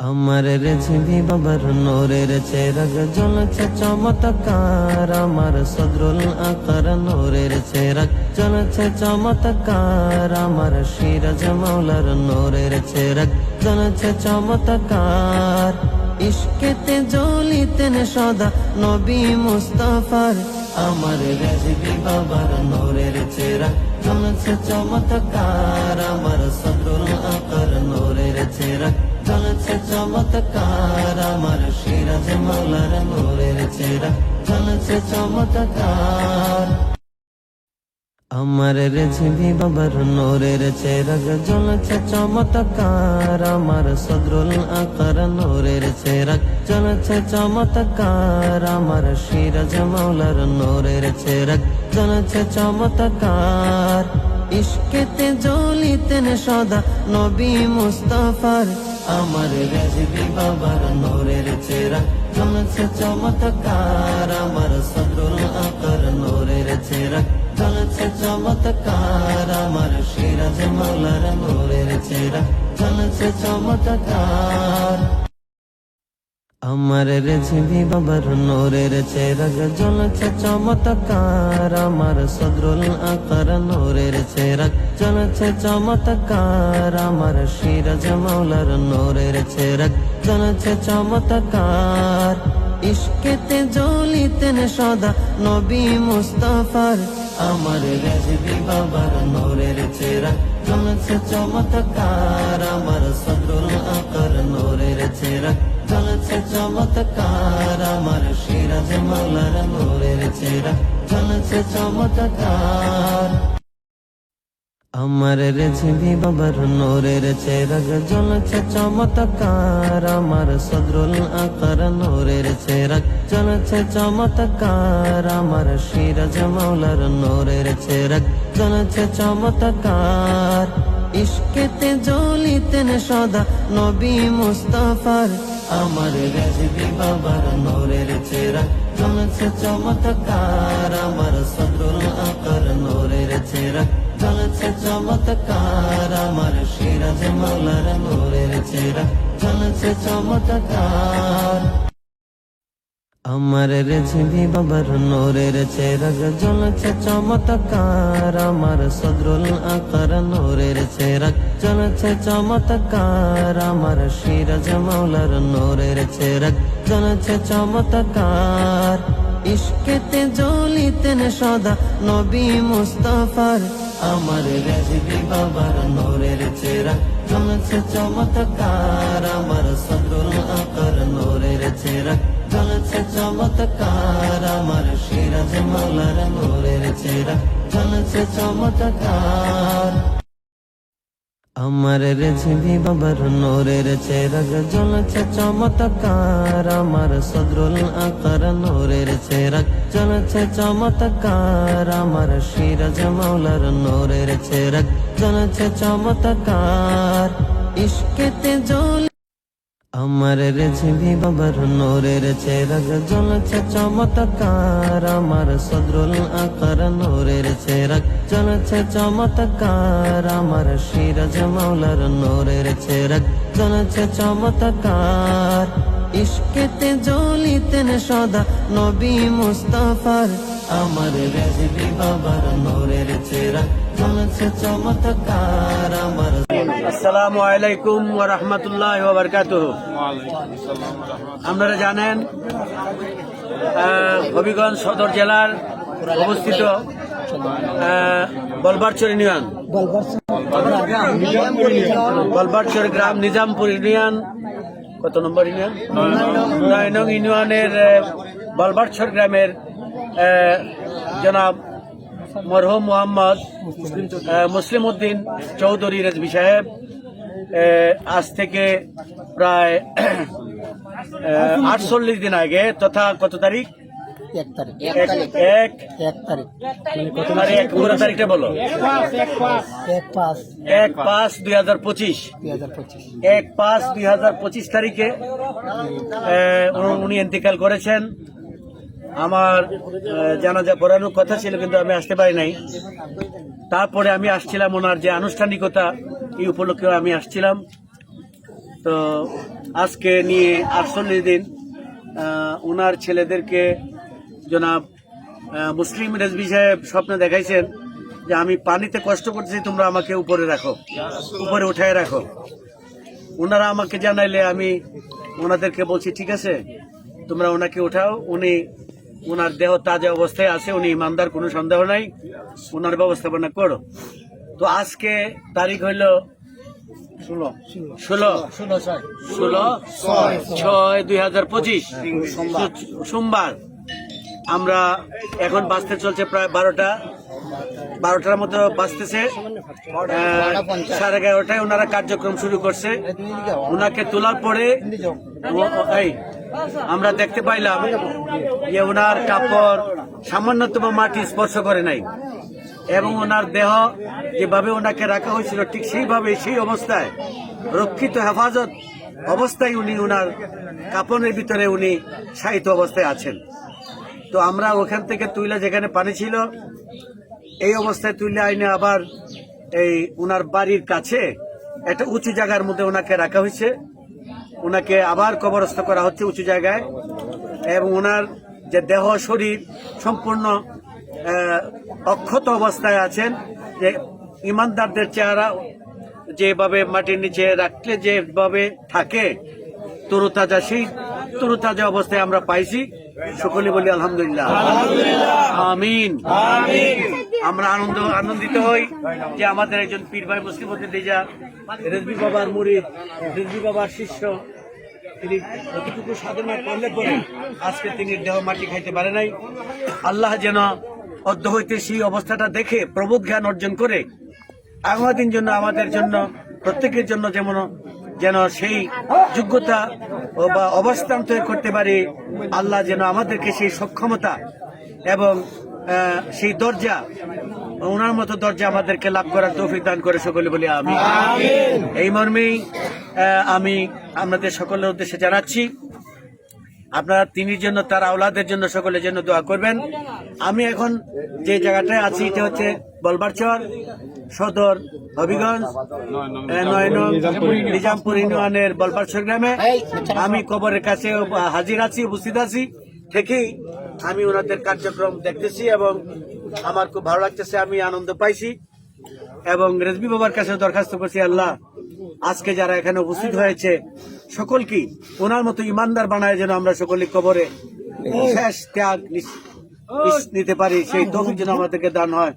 আমার রেছিবি বাবার নোরের চেরাগ জ্বলছে চমৎকার। আমার সদরুল আকার নোরের চেরাগ জ্বলছে চমৎকার। আমার সিরাজ মাওলার নোরের চেরাগ জ্বলছে চমৎকার। ইস্কেতে জ্বলিতেন সদা নবী মুস্তাফার। আমার রেজিবি বাবার নোরের চেরাগ জ্বলছে চমৎকার। আমার সদরুল আকার নোরের চেরাগ জ্বলছে চমৎকার, আমার সিরাজ মাওলার নোরের চেরা জ্বলছে চমৎকার। আমার রেছিবি বাবার নোরের চেরাগ জ্বলছে চমৎকার, আমার সদরুল আকার নোরের চেরাগ জ্বলছে চমৎকার, আমার সিরাজ মাওলার নোরের চেরাগ জ্বলছে চমৎকার। ইস্কেতে জ্বলিতেন সদা নবী মুস্তাফার আমার রেজবি বাবার নোরের চেরা। জ্বলছে চমৎকার, আমার সদরুল আকার নোরের চেরা। জ্বলছে চমৎকার, আমার সিরাজ মালার নোরের চেরা। জ্বলছে চমৎকার। আমার রেছিবি বাবার নোরের চেরাগ জ্বলছে চমৎকার। আমার সদরুল আকার নোরের চেরাগ জ্বলছে চমৎকার। আমার সিরাজ মাওলার নোরের চেরাগ জ্বলছে চমৎকার। ইস্কেতে জ্বলিতেন সদা নবী মুস্তাফার। আমার রেজবি বাবার নোরের চেরাগ জ্বলছে চমৎকার। আমার সদরুল আকার নোরের চেরাগ জ্বলছে চমৎকার। আমার সিরাজ মাওলার নোরের চেরা জ্বলছে চমৎকার। আমার রেছিবি বাবার নোরের চেরাগ জ্বলছে চমৎকার। আমার সদরুল আকার নোরের চেরাগ জ্বলছে চমৎকার। আমার সিরাজ মাওলার নোরের চেরাগ জ্বলছে চমৎকার। ইস্কেতে জ্বলিতেন সদা নবী মুস্তাফার। আমার রেজবি বাবার নোরের চেরা জ্বলছে চমৎকার। আমার সদরুল আকার নোরের চেরা চলছে চমৎকার আমার সিরাজ মাওলার মোরের চেরা। চলছে চমৎকার। আমার রেছিবি বাবার নোরের চেরাগ জ্বলছে চমৎকার আমার সদরুল আকার নোরের চেরাগ জ্বলছে চমৎকার আমার সিরাজ মাওলার নোরের চেরাগ জ্বলছে চমৎকার ইস্কেতে জ্বলিতেন সদা নবী মুস্তাফার আমার রেজিবি বাবার নোরের চেরা জ্বলছে চমৎকার আমার সদরুল আকার নোরের চেরা জ্বলছে চমৎকার আমার সিরাজ মাওলার নোরের চেরা জ্বলছে চমৎকার আমার রেছিবি বাবার নোরের চেরাগ জ্বলছে চমৎকার আমার সদরুল আকার নোরের চেরাগ জ্বলছে চমৎকার আমার সিরাজ মাওলার নোরের চেরাগ জ্বলছে চমৎকার ইস্কেতে জ্বল আমার রেছিবি বাবার নোরের চেরাগ জ্বলছে চমৎকার। আমার সদরুল আকার নোরের চেরাগ জ্বলছে চমৎকার। আমার সিরাজ মাওলার নোরের চেরাগ জ্বলছে চমৎকার। ইস্কেতে জ্বলিতেন সদা নবী মুস্তাফার। আমার রেজবি বাবার নোরের চেরাগ জ্বলছে চমৎকার। আমার আসসালামু আলাইকুম ওয়া রাহমাতুল্লাহি আপনারা জানেন হবিগঞ্জ সদর জেলার অবস্থিত বলবারচর ইউনিয়ন। বলবারচর গ্রাম নিজামপুর ইউনিয়ন। কত নম্বর ইউনিয়ন? নয় নং ইউনিয়নের বলবারচর গ্রামের জনাব মরহুম মোহাম্মদ মুসলিম উদ্দিন চৌধুরী রেজবি সাহেব আজ থেকে প্রায় আটচল্লিশ দিন আগে তথা কত তারিখ? এক তারিখ। এক এক এক তারিখ। কত তারিখ। পুরো তারিখটা বলো। এক পাঁচ। দুই হাজার পঁচিশ। এক পাঁচ দুই হাজার পঁচিশ তারিখে উনি- উনি ইন্তেকাল করেছেন। আমার জানাজা পড়ানোর কথা ছিল, কিন্তু আমি আসতে পারি নাই। তারপরে আমি আসছিলাম ওনার যে আনুষ্ঠানিকতা, এই উপলক্ষে আমি আসছিলাম। তো আজকে নিয়ে আটচল্লিশ দিন ওনার ছেলেদেরকে জনাব মুসলিম রেজবি সাহেব স্বপ্নে দেখাইছেন যে আমি পানিতে কষ্ট করতেছি, তোমরা আমাকে উপরে রাখো, উপরে উঠায় রাখো। ওনারা আমাকে জানাইলে আমি ওনাদেরকে বলছি, ঠিক আছে, তোমরা ওনাকে উঠাও, উনি ওনার দেহ তাজা অবস্থায় আছে উনি ইমানদার কোনো সন্দেহ নাই। ওনার ব্যবস্থাপনা করো। তো আজকে তারিখ হইল ষোলো। ষোলো? ষোলো ছয়। দুই হাজার পঁচিশ। সোমবার। আমরা এখন বাঁচতে চলছে প্রায় বারোটা। বারোটার মতো বাঁচতেছে সাড়ে এগারোটায় ওনারা কার্যক্রম শুরু করছে। ওনাকে তোলার পরে এই আমরা দেখতে পাইলাম যে ওনার কাপড় সামান্যতম মাটি স্পর্শ করে নাই। এবং ওনার দেহ যেভাবে ওনাকে রাখা হয়েছিল, ঠিক সেইভাবে সেই অবস্থায়, রক্ষিত হেফাজত অবস্থায় উনি ওনার কাপড়ের ভিতরে উনি সাহিত্য অবস্থায় আছেন। তো আমরা ওখান থেকে তুইলা যেখানে পানি ছিল, এই অবস্থায় তুলে আইনে আবার এই ওনার বাড়ির কাছে একটা উঁচু জায়গার মধ্যে ওনাকে রাখা হয়েছে। ওনাকে আবার কবরস্থ করা হচ্ছে উঁচু জায়গায় এবং ওনার যে দেহ, শরীর সম্পূর্ণ অক্ষত অবস্থায় আছেন। যে ইমানদারদের চেহারা যেভাবে মাটির নিচে রাখলে যেভাবে থাকে, তরুতাজা সেই তরুতাজা অবস্থায় আমরা পাইছি। সকলে বলি আলহামদুলিল্লাহ। আমিন। আমরা আনন্দ আনন্দিত হই যে আমাদের একজন পীর ভাই মুসলিম রেজা রেজবি বাবার মুড়ি রেজবি বাবার শিষ্য তিনি যতটুকু সাধনা করলে পরে আজকে তিনি দেহ মাটি খাইতে পারে নাই। আল্লাহ যেন অদ্য হইতে সেই অবস্থাটা দেখে প্রবোধ জ্ঞান অর্জন করে আগামী দিন জন্য আমাদের জন্য প্রত্যেকের জন্য যেমন যেন সেই যোগ্যতা বা অবস্থান তৈরি করতে পারে। আল্লাহ যেন আমাদেরকে সেই সক্ষমতা এবং সেই দরজা ওনার মতো দরজা আমাদেরকে লাভ করার তৌফিক দান করে সকলে বলি আমি এই মর্মেই আমি আপনাদের সকলের উদ্দেশ্যে জানাচ্ছি আপনারা তিনির জন্য, তার আওলাদের জন্য সকলের জন্য দোয়া করবেন। আমি এখন যে জায়গাটায় আছি, এটা হচ্ছে বলবারচর সদর হবিগঞ্জ নিজামপুর ইউনিয়নের বলবারচর গ্রামে। আমি কবরের কাছে হাজির আছি, উপস্থিত আছি। থেকেই আমি ওনাদের কার্যক্রম দেখতেছি এবং আমার খুব ভালো লাগতেছে, আমি আনন্দ পাইছি। এবং রেজবি বাবার কাছে দরখাস্ত করছি, আল্লাহ আজকে যারা এখানে উপস্থিত হয়েছে, সকলকে ওনার মতো ইমানদার বানায় যেন আমরা সকলে কবরে শেষ ত্যাগ নিতে পারি, সেই তৌফিক যেন আমাদেরকে দান হয়।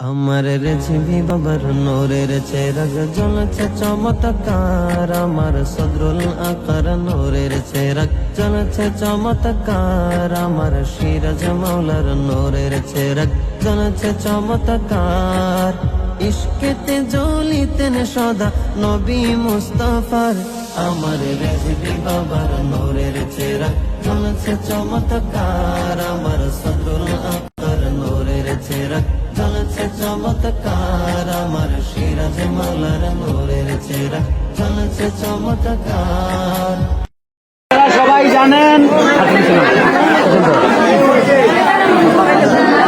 আমার রেছিবি বাবার নোরের চেরাগ জ্বলছে চমৎকার, আমার সদরুল আকার নোরের চেরাগ জ্বলছে চমৎকার, আমার সিরাজ মাওলার নোরের চেরাগ জ্বলছে চমৎকার। ইস্কেতে জ্বলিতেন সদা নবী মুস্তফার। আমার রেছিবি বাবার নোরের চেরাগ জ্বলছে চমৎকার। আমার সদরুল আকার নোরের চেরাগ জ্বলছে চমৎকার। আমার সিরাজ মালার নোরের চেরা, জ্বলছে চমৎকার। সবাই জানেন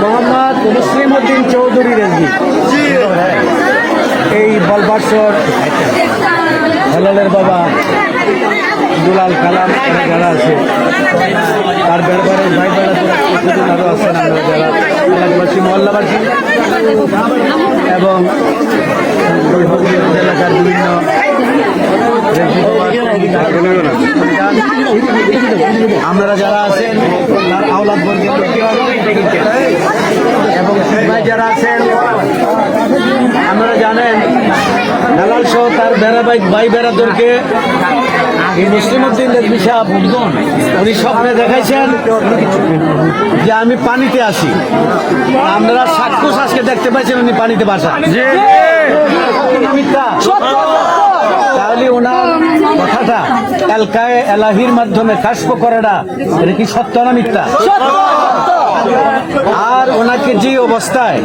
মোহাম্মদ মুসলিম উদ্দিন চৌধুরী রেজবি এই বলবাসর হেলালের বাবা দুলাল কালাম যারা আছে, তার বেড়বারের ভাই বেড়া কিছুদিন আরও আছেন আমরা যারা। এলাকাবাসী মহল্লাবাসী এবং এলাকার বিভিন্ন যারা আছেন আওলাদ বর্গের এবং যারা আছেন আপনারা জানেন দালাল সহ তার বেড়া ভাই বেড়াদেরকে এই মুসলিম উদ্দিন রেজবি সাহেব উনি স্বপ্নে দেখাইছেন যে আমি পানিতে আসি আপনারা সাক্ষুষ আজকে দেখতে পাইছেন উনি পানিতে বাসা। তাহলে ওনার কথাটা এলকায় এলাহির মাধ্যমে কাশপ করাটা এটা কি সত্য না মিথ্যা? আর ওনাকে যে অবস্থায়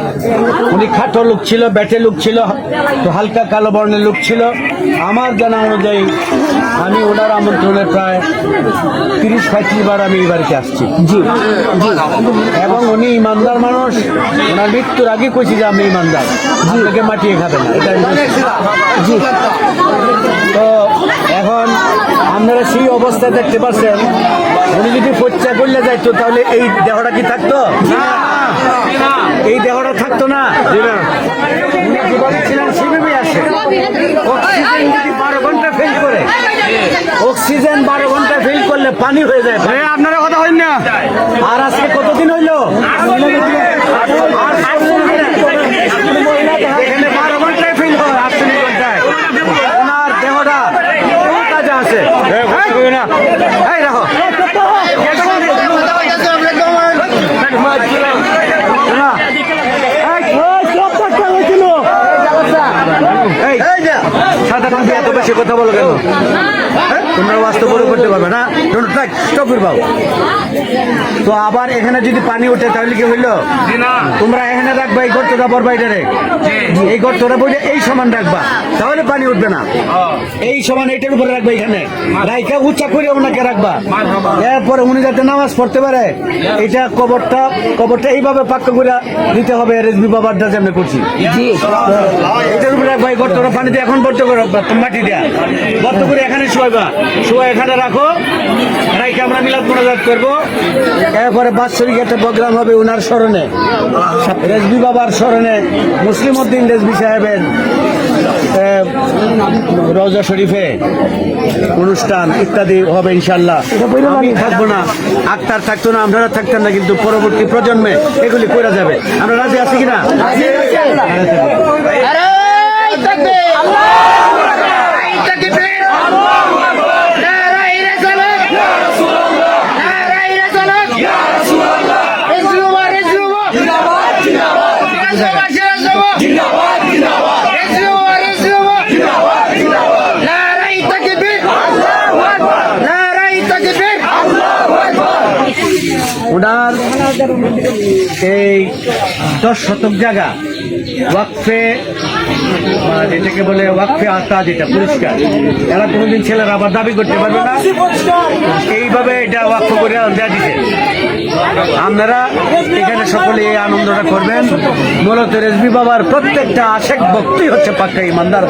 উনি খাটো লোক ছিল ব্যাটে লোক ছিল তো হালকা কালো বর্ণের লোক ছিল। আমার জানা অনুযায়ী আমি ওনার আমন্ত্রণে প্রায় তিরিশ পঁয়ত্রিশ বার আমি এই বাড়িতে আসছি। জি এবং উনি ইমানদার মানুষ। ওনার মৃত্যুর আগে কইছি যে আমি ইমানদার। আপনাকে মাটিয়ে খাবে না এটা জি। তো এখন আপনারা সেই অবস্থায় দেখতে পাচ্ছেন উনি যদি পচ্চা করলে যাইতো তাহলে এই দেহটা কি থাকতো? এই দেহটা থাকতো না। অক্সিজেন যদি বারো ঘণ্টা ফেল করে অক্সিজেন বারো ঘণ্টা ফেল করলে পানি হয়ে যায়। আপনারা কথা হইন না। আর আজকে কতদিন হইল? বারো ঘন্টায় ফেল হয় আটচল্লিশ ঘন্টায়। ওনার দেহটা আছে? এই রাখো। টুপি কথা বলো কেন? হ্যাঁ? তোমরা বাস্তব করতে পারবে না। বাবু তো আবার এখানে যদি পানি ওঠে তাহলে কি হইল? তোমরা এখানে রাখবা এই গর্তটা বরবা এটারে এই গর্তটা বইলে এই সমান রাখবা। তাহলে পানি উঠবে না। এই সমান এইটার উপরে রাখবা এখানে। রাইকা উচ্চা করে ওনাকে রাখবা। এরপরে উনি যাতে নামাজ পড়তে পারে এটা কবরটা কবরটা এইভাবে পাক্কা করে দিতে হবে রেজবি বাবারটা যেমন করছি। এটার উপরে রাখবা এই গর্তটা পানিতে এখন বর্ত করো মাটি দেয়া বর্ত করে এখানে শোয়াবা শোয়া এখানে রাখো। রাইকে আমরা মিলাদ মোনাজাত করব। এরপরে বাৎসরিক একটা প্রোগ্রাম হবে উনার স্মরণে। রেজবি বাবার স্মরণে মুসলিম উদ্দিন রেজবি সাহেবের এ, রওজা শরীফে অনুষ্ঠান ইত্যাদি হবে ইনশাল্লাহ আমি থাকব না আক্তার থাকতো না আপনারা থাকতেন না কিন্তু পরবর্তী প্রজন্মে এগুলি করা যাবে। আমরা রাজি আছি কিনা? ওনার এই দশ শতক জায়গা ওয়াকফে যেটাকে বলে ওয়াকফে আতা যেটা, পুরস্কার। এরা কোনোদিন ছেলেরা আবার দাবি করতে পারবে না। এইভাবে এটা ওয়াকফ করে দেওয়া দিতে আপনারা এখানে সকলে এই আনন্দটা করবেন। মূলত রেজবি বাবার প্রত্যেকটা আশেক ভক্তি হচ্ছে পাক্কা ইমানদার।